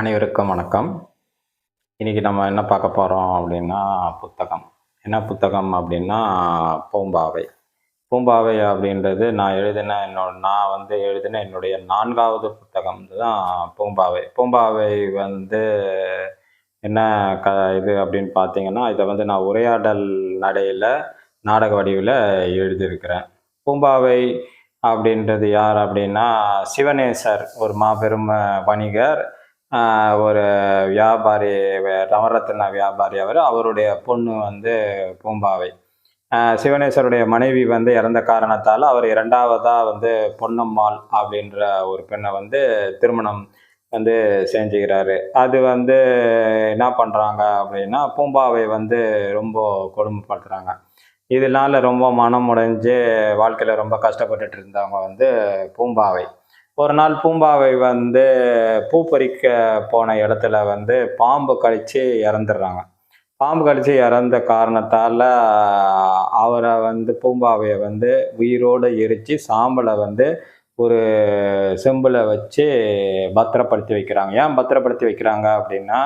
அனைவருக்கும் வணக்கம். இன்றைக்கி நம்ம என்ன பார்க்க போகிறோம் அப்படின்னா புத்தகம். என்ன புத்தகம் அப்படின்னா பூம்பாவை. பூம்பாவை அப்படின்றது நான் எழுதின என்னோட நான் வந்து எழுதின என்னுடைய நான்காவது புத்தகம் தான் பூம்பாவை. பூம்பாவை வந்து என்ன க இது அப்படின்னு பார்த்தீங்கன்னா இதை வந்து நான் உரையாடல் நடையில் நாடக வடிவில் எழுதியிருக்கிறேன். பூம்பாவை அப்படின்றது யார் அப்படின்னா சிவனேசர் ஒரு மாபெரும் வணிகர். ஒரு வியாபாரி நவரத்ன வியாபாரி அவர். அவருடைய பொண்ணு வந்து பூம்பாவை. சிவனேஸ்வருடைய மனைவி வந்து இறந்த காரணத்தால் அவர் இரண்டாவதாக வந்து பொன்னம்மாள் அப்படின்ற ஒரு பெண்ணை வந்து திருமணம் வந்து செஞ்சுக்கிறாரு. அது வந்து என்ன பண்ணுறாங்க அப்படின்னா பூம்பாவை வந்து ரொம்ப கொடுமைப்படுத்துகிறாங்க இதனால ரொம்ப மனம் உடைஞ்சு வாழ்க்கையில் ரொம்ப கஷ்டப்பட்டுட்டு இருந்தவங்க வந்து பூம்பாவை. ஒரு நாள் பூம்பாவை வந்து பூ பறிக்க போன இடத்துல வந்து பாம்பு கழித்து இறந்துடுறாங்க. பாம்பு கழித்து இறந்த காரணத்தால் அவரை வந்து பூம்பாவையை வந்து உயிரோடு எரித்து சாம்பலை வந்து ஒரு செம்பில் வச்சு பத்திரப்படுத்தி வைக்கிறாங்க. ஏன் பத்திரப்படுத்தி வைக்கிறாங்க அப்படின்னா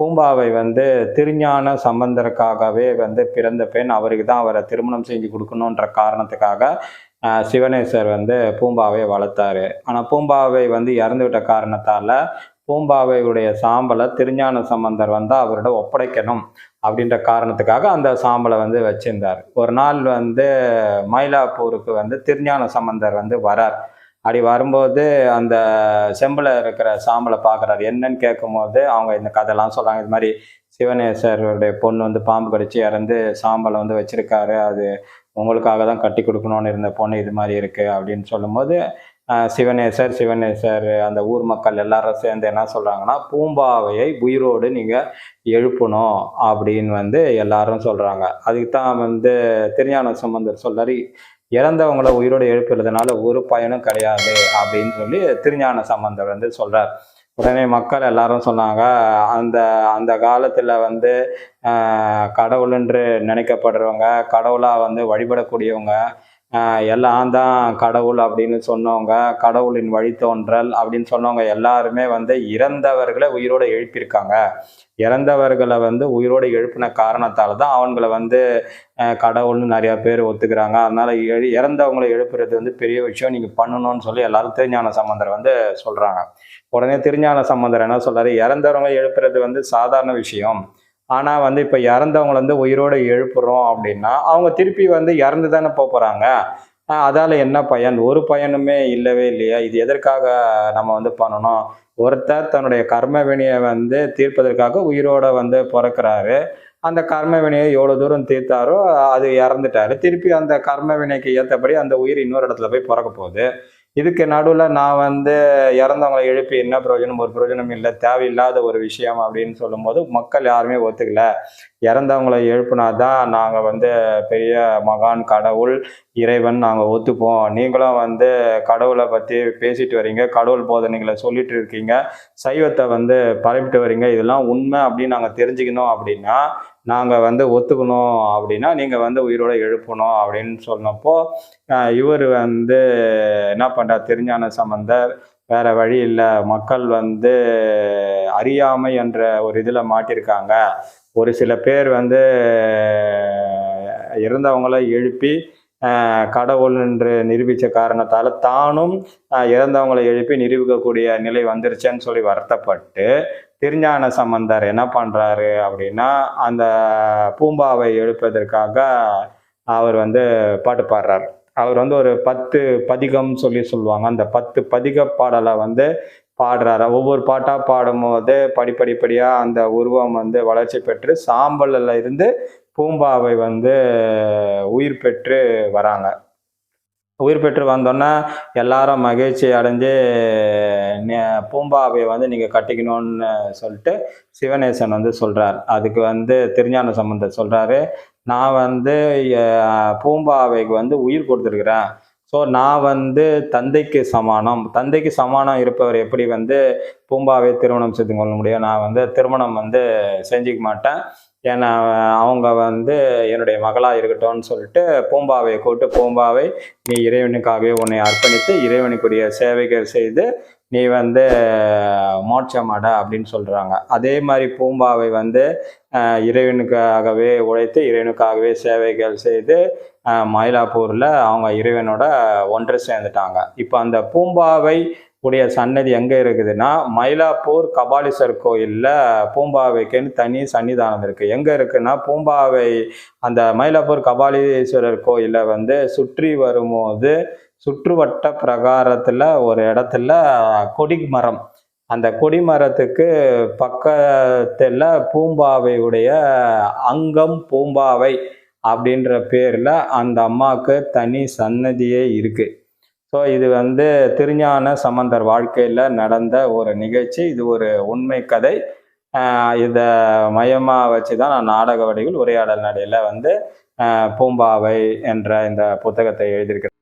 பூம்பாவை வந்து திருஞான சம்பந்தருக்காகவே வந்து பிறந்த பெண் அவருக்கு தான் அவரை திருமணம் செஞ்சு கொடுக்கணுன்ற காரணத்துக்காக சிவனேசர் வந்து பூம்பாவை வளர்த்தாரு. ஆனால் பூம்பாவை வந்து இறந்து விட்ட காரணத்தால் பூம்பாவையுடைய சாம்பலை திருஞான சம்பந்தர் வந்து அவரோட ஒப்படைக்கணும் அப்படின்ற காரணத்துக்காக அந்த சாம்பலை வந்து வச்சிருந்தார். ஒரு நாள் வந்து மயிலாப்பூருக்கு வந்து திருஞான சம்பந்தர் வந்து வரார். அப்படி வரும்போது அந்த செம்பில் இருக்கிற சாம்பலை பார்க்குறாரு என்னன்னு கேட்கும்போது அவங்க இந்த கதைலாம் சொல்கிறாங்க இது மாதிரி சிவனேஸ்வருடைய பொண்ணு வந்து பாம்பு கடிச்சு இறந்து சாம்பலை வந்து வச்சுருக்காரு. அது உங்களுக்காக தான் கட்டி கொடுக்கணும்னு இருந்த பொண்ணு இது மாதிரி இருக்குது அப்படின்னு சொல்லும்போது சிவனேசர் சிவனேசர் அந்த ஊர் மக்கள் எல்லாரும் சேர்ந்து என்ன சொல்கிறாங்கன்னா பூம்பாவையை உயிரோடு நீங்கள் எழுப்பணும் அப்படின்னு வந்து எல்லாரும் சொல்கிறாங்க அதுக்கு தான் வந்து திருஞான சம்பந்தர் சொல்கிறார் இறந்தவங்கள உயிரோடு எழுப்புறதுனால ஒரு பயனும் கிடையாது அப்படின்னு சொல்லி திருஞான சம்பந்தர் வந்து சொல்கிறார் உடனே மக்கள் எல்லாரும் சொன்னாங்க அந்த அந்த காலத்தில் வந்து கடவுள் என்று நினைக்கப்படுறவங்க கடவுளாக வந்து வழிபடக்கூடியவங்க எல்லாம் தான் கடவுள் அப்படின்னு சொன்னவங்க கடவுளின் வழித்தோன்றல் அப்படின்னு சொன்னவங்க எல்லாருமே வந்து இறந்தவர்களை உயிரோடு எழுப்பியிருக்காங்க. இறந்தவர்களை வந்து உயிரோடு எழுப்பின காரணத்தால் தான் அவங்கள வந்து கடவுள்னு நிறையா பேர் ஒத்துக்கிறாங்க. அதனால் எழு இறந்தவங்களை எழுப்புறது வந்து பெரிய விஷயம். நீங்கள் பண்ணணும்னு சொல்லி எல்லாரும் திருஞான சம்பந்தர் வந்து சொல்கிறாங்க உடனே திருஞான சம்பந்தர் என்ன சொல்கிறாரு இறந்தவங்களை எழுப்புறது வந்து சாதாரண விஷயம். ஆனால் வந்து இப்போ இறந்தவங்களை வந்து உயிரோடு எழுப்புறோம் அப்படின்னா அவங்க திருப்பி வந்து இறந்து தானே போக அதால் அதால என்ன பயன்? ஒரு பயனுமே இல்லவே இல்லையா? இது எதற்காக நம்ம வந்து பண்ணணும்? ஒருத்தர் தன்னுடைய கர்ம வந்து தீர்ப்பதற்காக உயிரோட வந்து பிறக்கிறாரு. அந்த கர்ம வினையை எவ்வளோ தூரம் தீர்த்தாரோ அது இறந்துட்டாரு. திருப்பி அந்த கர்ம வினைக்கு ஏற்றபடி அந்த உயிர் இன்னொரு இடத்துல போய் பிறக்க போகுது. இதுக்கு நடுவில் நான் வந்து இறந்தவங்களை எழுப்பி என்ன பிரயோஜனம்? ஒரு பிரயோஜனம் இல்லை. தேவையில்லாத ஒரு விஷயம் அப்படின்னு சொல்லும்போது மக்கள் யாருமே ஒத்துக்கல. இறந்தவங்களை எழுப்புனா தான் நாங்கள் வந்து பெரிய மகான் கடவுள் இறைவன் நாங்கள் ஒத்துப்போம். நீங்களும் வந்து கடவுளை பற்றி பேசிட்டு வரீங்க. கடவுள் போதனைகளை சொல்லிட்டு இருக்கீங்க. சைவத்தை வந்து பரப்பிட்டு வரீங்க. இதெல்லாம் உண்மை அப்படின்னு நாங்கள் தெரிஞ்சுக்கணும் அப்படின்னா நாங்கள் வந்து ஒத்துக்கணும் அப்படின்னா நீங்கள் வந்து உயிரோட எழுப்பணும் அப்படின்னு சொன்னப்போ இவர் வந்து என்ன பண்ணுறார் திருஞான சம்பந்தர் வேற வழி இல்லை. மக்கள் வந்து அறியாமை என்ற ஒரு இதில் மாட்டியிருக்காங்க ஒரு சில பேர் வந்து இறந்தவங்கள எழுப்பி கடவுள் என்று நிரூபித்த காரணத்தால் தானும் இறந்தவங்களை எழுப்பி நிரூபிக்கக்கூடிய நிலை வந்துருச்சேன்னு சொல்லி வருத்தப்பட்டு திருஞான சம்பந்தர் என்ன பண்ணுறாரு அப்படின்னா அந்த பூம்பாவை எழுப்பதற்காக அவர் வந்து பாட்டு பாடுறார். அவர் வந்து ஒரு பத்து பதிகம் சொல்லி சொல்லுவாங்க. அந்த பத்து பதிக பாடலை வந்து பாடுறாரு. ஒவ்வொரு பாட்டாக பாடும்போது படிப்படிப்படியாக அந்த உருவம் வந்து வளர்ச்சி பெற்று சாம்பலில் இருந்து பூம்பாவை வந்து உயிர் பெற்று வராங்க. உயிர் பெற்று வந்தோன்னே எல்லாரும் மகிழ்ச்சி அடைஞ்சு பூம்பாவை வந்து நீங்கள் கட்டிக்கணும்னு சொல்லிட்டு சிவநேசன் வந்து சொல்கிறார் அதுக்கு வந்து திருஞான சம்பந்தர் சொல்கிறாரு நான் வந்து பூம்பாவைக்கு வந்து உயிர் கொடுத்துருக்குறேன். ஸோ நான் வந்து தந்தைக்கு சமானம். தந்தைக்கு சமானம் இருப்பவர் எப்படி வந்து பூம்பாவை திருமணம் செய்து கொள்ள முடியும்? நான் வந்து திருமணம் வந்து செஞ்சுக்க மாட்டேன். ஏன்னா அவங்க வந்து என்னுடைய மகளாக இருக்கட்டும்னு சொல்லிட்டு பூம்பாவையை கூப்பிட்டு பூம்பாவை நீ இறைவனுக்காகவே உன்னை அர்ப்பணித்து இறைவனுக்குரிய சேவைகள் செய்து நீ வந்து மோட்சம் அப்படின்னு சொல்கிறாங்க அதே மாதிரி பூம்பாவை வந்து இறைவனுக்காகவே உழைத்து இறைவனுக்காகவே சேவைகள் செய்து மயிலாப்பூரில் அவங்க இறைவனோட ஒன்று சேர்ந்துட்டாங்க. இப்போ அந்த பூம்பாவை உடைய சன்னதி எங்கே இருக்குதுன்னா மயிலாப்பூர் கபாலீஸ்வர் கோயிலில் பூம்பாவைக்குன்னு தனி சன்னிதானம் இருக்குது எங்கே இருக்குன்னா பூம்பாவை அந்த மயிலாப்பூர் கபாலீஸ்வரர் கோயிலை வந்து சுற்றி வரும்போது சுற்றுவட்ட பிரகாரத்தில் ஒரு இடத்துல கொடி மரம் அந்த கொடி மரத்துக்கு பக்கத்தில் பூம்பாவையுடைய அங்கம் பூம்பாவை அப்படின்ற பேரில் அந்த அம்மாவுக்கு தனி சன்னதியே இருக்குது ஸோ இது வந்து திருஞான சம்பந்தர் வாழ்க்கையில் நடந்த ஒரு நிகழ்ச்சி. இது ஒரு உண்மை கதை. இதை மையமாக வச்சு தான் நான் நாடக வடிவில் உரையாடல் நடையில் வந்து பூம்பாவை என்ற இந்த புத்தகத்தை எழுதியிருக்கிறேன்.